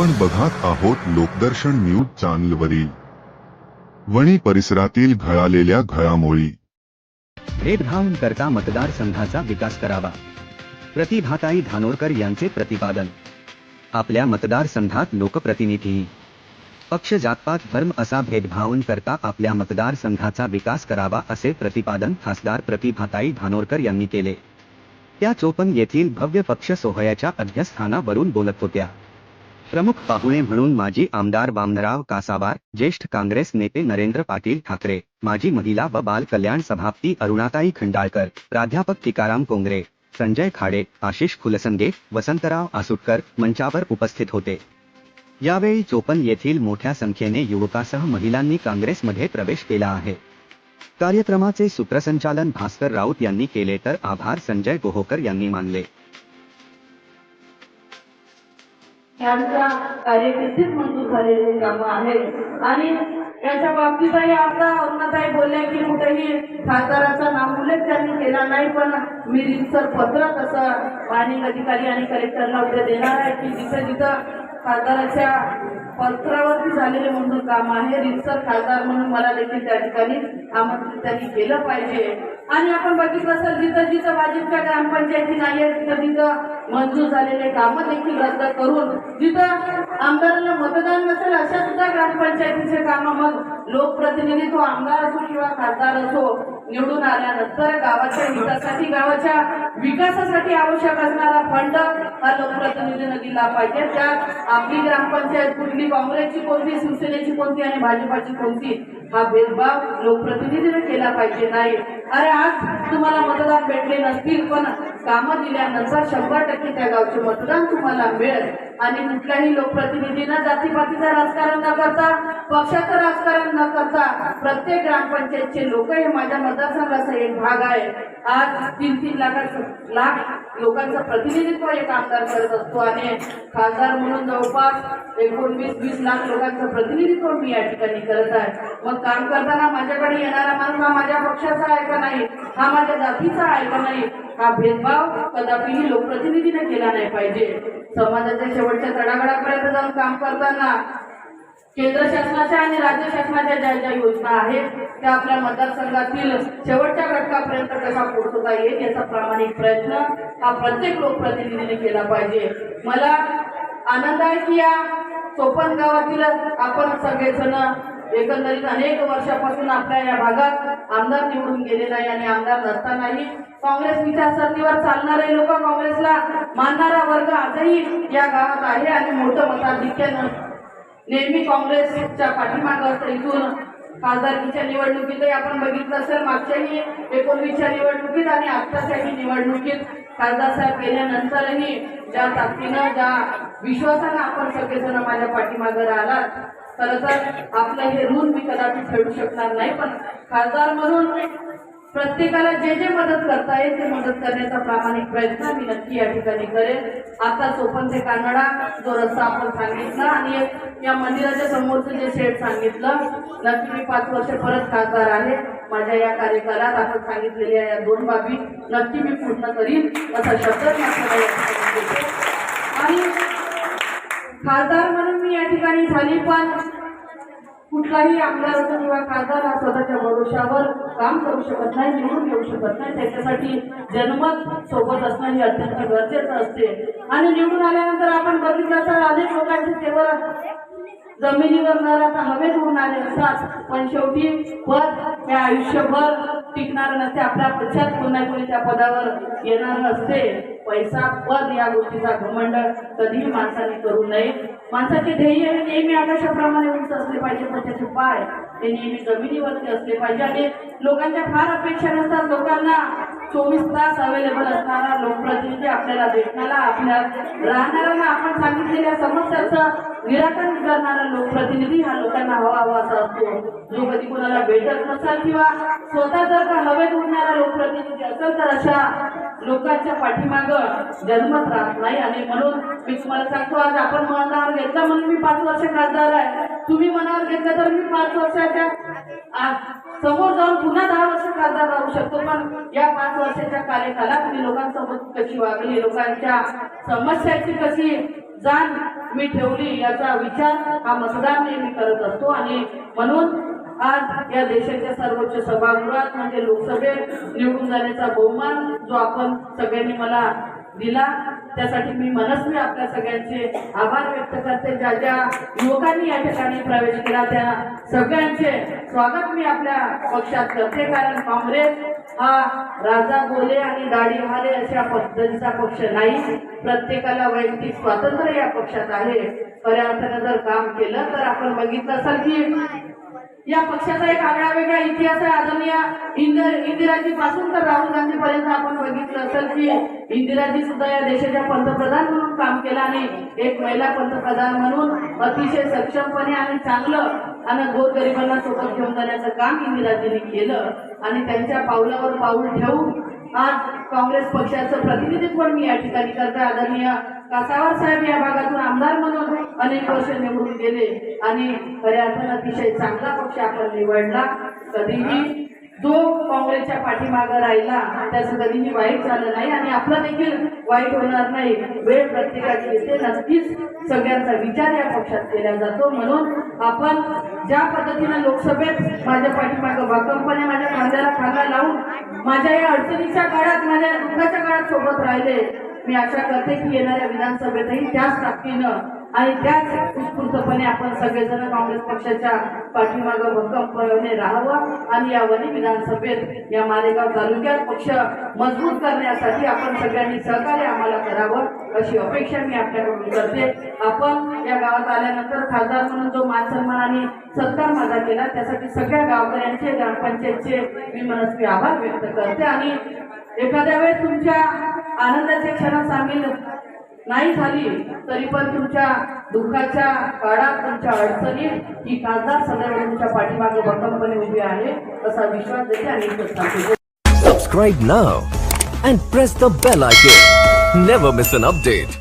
आपण बघत आहोत लोकदर्शन न्यूज चॅनलवरील. वणी परिसरातील घळालेल्या घळामोळी भेदभाव न करता मतदारसंघाचा विकास करावा. प्रतिभाताई धानोरकर यांचे प्रतिपादन. आपल्या मतदारसंघात लोकप्रतिनिधी. पक्ष जातपात धर्म असा भेदभाव करता आपल्या मतदारसंघाचा विकास करावा असे प्रतिपादन खासदार प्रतिभाताई धानोरकर यांनी केले. त्या चोपन येथील भव्य पक्ष सोहळ्याच्या अध्यस्थानावरून बोलत होत्या. प्रमुख पाहुणे म्हणून माजी आमदार वामनराव कासाबार ज्येष्ठ काँग्रेस नेते नरेंद्र पाटील ठाकरे माजी महिला व बाल कल्याण सभापती अरुणाताई खंडाळकर प्राध्यापक टिकाराम कोंगरे संजय खाडे आशिष फुलसंगे वसंतराव आसुटकर मंचावर उपस्थित होते. यावेळी चोपन येथील मोठ्या संख्येने युवकासह महिलांनी काँग्रेसमध्ये प्रवेश केला आहे. कार्यक्रमाचे सूत्रसंचालन भास्कर राऊत यांनी केले तर आभार संजय गोहोकर यांनी मानले. यांचा कार्यकिर्दीत मंजूर झालेले कामं आहेत. आणि याच्या बाबतीतही आता अरुणाताई बोलल्या की कुठेही खासदाराचा नामोल्लेख त्यांनी केला नाही पण मी रितसर पत्र तसं पाणी अधिकारी आणि कलेक्टरला उद्या देणार आहे की जिथं जिथं खासदाराच्या पत्रावरती झालेले म्हणून काम आहे रितसर खासदार म्हणून मला देखील त्या ठिकाणी आमंत्रित त्यांनी केलं पाहिजे. आणि आपण बघितलं असेल जिथं जिथं भाजपच्या ग्रामपंचायती नाही आहे तिथं तिथं मंजूर झालेले कामं देखील रद्द करून जिथं आमदारांना मतदान नसेल अशा सुद्धा ग्रामपंचायतीचे कामं मग लोकप्रतिनिधी तो आमदार असो किंवा खासदार असो निवडून आल्यानंतर गावाच्या हितासाठी गावाच्या विकासासाठी आवश्यक असणारा फंड हा लोकप्रतिनिधीनं दिला पाहिजे. त्यात आपली ग्रामपंचायत कुठली काँग्रेसची कोणती शिवसेनेची कोणती आणि भाजपाची कोणती हा भेदभाव लोकप्रतिनिधीने केला पाहिजे नाही. अरे आज तुम्हाला मतदान भेटले नसतील पण कामं दिल्यानंतर शंभर टक्के त्या गावचे मतदान तुम्हाला मिळेल. आणि कुठल्याही लोकप्रतिनिधीनं जातीपातीचं राजकारण न करता पक्षाचं राजकारण न करता प्रत्येक ग्रामपंचायतचे लोक हे माझ्या मतदारसंघाचा एक भाग आहे. आज तीन तीन लाखाचं लाख लोकांचं प्रतिनिधित्व एक आमदार करत असतो आणि खासदार म्हणून जवळपास एकोणवीस वीस लाख लोकांचं प्रतिनिधित्व मी या ठिकाणी करत आहे. मग काम करताना माझ्याकडे येणारा माणूस हा माझ्या पक्षाचा आहे का नाही. हा माझ्या जातीचा आहे का नाही? हा भेदभाव कदापिही लोकप्रतिनिधीने केला नाही पाहिजे. समाजाच्या शेवटच्या तडागडापर्यंत जाऊन काम करताना केंद्र शासनाच्या आणि राज्य शासनाच्या ज्या ज्या योजना आहेत त्या आपल्या मतदारसंघातील शेवटच्या घटकापर्यंत कसा पोहोचवता येईल याचा प्रामाणिक प्रयत्न हा प्रत्येक लोकप्रतिनिधीने केला पाहिजे. मला आनंद आहे की या चोपन गावातील आपण सगळेजण एकंदरीत अनेक वर्षापासून आपल्या या भागात आमदार निवडून गेलेला आहे आणि आमदार नसतानाही काँग्रेस विचारसरणीवर चालणारे लोक काँग्रेसला मानणारा वर्ग आजही या गावात आहे आणि मोठं मताधिक्यानं नेहमी काँग्रेसच्या पाठीमागं असतं. इथून खासदारकीच्या निवडणुकीतही आपण बघितलं असेल मागच्याही एकोणवीसच्या निवडणुकीत आणि आत्ताच्याही निवडणुकीत खासदार साहेब गेल्यानंतरही ज्या ताकदीनं ज्या विश्वासानं आपण सगळेजण माझ्या पाठीमागं राहिलात खरं तर आपलं हे ऋण मी कदाचित फेडू शकणार नाही पण खासदार म्हणून प्रत्येकाला जे जे मदत करता येईल ते मदत करण्याचा प्रामाणिक प्रयत्न मी नक्की या ठिकाणी करेन. आता चोपन ते कानडा जो रस्ता आपण सांगितला आणि एक या मंदिराच्या समोरचं जे शेड सांगितलं नक्की मी पाच वर्ष परत खासदार आहे. माझ्या या कार्यकालात आपण सांगितलेल्या या दोन बाबी नक्की मी पूर्ण करीन. असा शब्द मी आपल्याला या ठिकाणी देते. आणि खासदार म्हणून मी या ठिकाणी झाली पण कुठलाही आमदार असो किंवा खासदार हा स्वतःच्या भरोशावर काम करू शकत नाही निवडून घेऊ शकत नाही. त्याच्यासाठी जनमत सोबत असणं हे अत्यंत गरजेचं असते. आणि निवडून आल्यानंतर आपण बघितलं तर अनेक लोकांचे केवळ जमिनीवर न राहता हवेत होणारे असतात. पण शेवटी पद हे आयुष्यभर टिकणार नसते. आपल्या पश्चात कोणा कोणी त्या पदावर येणार नसते. पैसा पद या गोष्टीचा घमंड कधीही माणसाने करू नये. माणसाचे ध्येय हे नेहमी आकाशाप्रमाणे उंच असले पाहिजे पण त्याचे पाय ते नेहमी जमिनीवरती असले पाहिजे. आणि लोकांच्या फार अपेक्षा नसतात. लोकांना चोवीस तास अवेलेबल असणारा लोकप्रतिनिधी आपल्याला भेटणारा आपल्या राहणाऱ्यांना आपण सांगितलेल्या समस्याचं निराकरण करणारा लोकप्रतिनिधी हा लोकांना हवा हवा असा असतो. जो कधी कोणाला भेटत नसेल किंवा स्वतः जर का हवेत उडणारा लोकप्रतिनिधी असेल तर अशा लोकांच्या पाठीमागं जन्मत राहत नाही. आणि म्हणून मी तुम्हाला सांगतो आज आपण मनावर घेतला म्हणून मी पाच वर्ष खासदार आहे. तुम्ही मनावर घेतलं तर मी पाच वर्षाच्या समोर जाऊन पुन्हा दहा वर्ष खासदार राहू शकतो. पण या पाच वर्षाच्या कार्यकालात मी लोकांसोबत कशी वागली लोकांच्या समस्याची कशी जाण मी ठेवली याचा विचार हा मतदार नेहमी करत असतो. आणि म्हणून आज या देशाच्या सर्वोच्च सभागृहात म्हणजे लोकसभेत निवडून जाण्याचा बहुमान जो आपण सगळ्यांनी मला दिला त्यासाठी मी मनस्वी आपल्या सगळ्यांचे आभार व्यक्त करते. ज्या ज्या युवकांनी या ठिकाणी प्रवेश केला त्या सगळ्यांचे स्वागत मी आपल्या पक्षात करते. कारण काँग्रेस हा राजा बोले आणि दाढी हाले अशा पद्धतीचा पक्ष नाही. प्रत्येकाला वैयक्तिक स्वातंत्र्य या पक्षात आहे. खऱ्या अर्थानं जर काम केलं तर आपण बघितलं असाल की या पक्षाचा एक आगळा वेगळा इतिहास आहे. आदरणीय इंदिरा इंदिराजी पासून तर राहुल गांधी पर्यंत आपण बघितलं असेल की इंदिराजी सुद्धा या देशाच्या पंतप्रधान म्हणून काम केलं आणि एक महिला पंतप्रधान म्हणून अतिशय सक्षमपणे आणि चांगलं आणि गोरगरिबांना सोबत घेऊन जाण्याचं काम इंदिराजींनी केलं. आणि त्यांच्या पावलावर पाऊल ठेवून आज काँग्रेस पक्षाचं प्रतिनिधित्व मी या ठिकाणी करते आदरणीय कासावर साहेब या भागातून आमदार म्हणून अनेक वर्ष निवडून गेले आणि खऱ्या अर्थानं अतिशय चांगला पक्ष आपण निवडला. कधीही जो काँग्रेसच्या पाठीमागं राहिला त्याचं कधीही वाईट झालं नाही आणि आपला देखील वाईट होणार नाही. वेळ प्रत्येकाची येते. नक्कीच सगळ्यांचा विचार या पक्षात केला जातो. म्हणून आपण ज्या पद्धतीनं लोकसभेत माझ्या पाठीमागं भक्कमपणे माझ्या खांद्याला खांदा लावून माझ्या या अडचणीच्या काळात माझ्या दुःखाच्या काळात सोबत राहिले. मी आशा करते की येणाऱ्या विधानसभेतही त्याच ताकदीनं आणि त्याच उत्स्फूर्तपणे आपण सगळेजण काँग्रेस पक्षाच्या पाठीमागं भक्कमपणे राहावं आणि या वनी विधानसभेत या मालेगाव तालुक्यात पक्ष मजबूत करण्यासाठी आपण सगळ्यांनी सहकार्य आम्हाला करावं अशी अपेक्षा मी आपल्याकडून करते. आपण या गावात आल्यानंतर खासदार म्हणून जो मान सन्मान आणि सत्कार माझा केला त्यासाठी सगळ्या गावकऱ्यांचे ग्रामपंचायतचे मी मनस्वी आभार व्यक्त करते. आणि एखाद्या वेळेस तुमच्या आनंदाच्या क्षणात सामील नाही झाली तरी पण तुमच्या दुःखाच्या काळात तुमच्या अडचणीत ही खासदार सदैव तुमच्या पाठीमागे भक्कमपणे उभी आहे असा विश्वास देते आणि सबस्क्राईब नाव Subscribe now and press the bell icon. Never miss an update.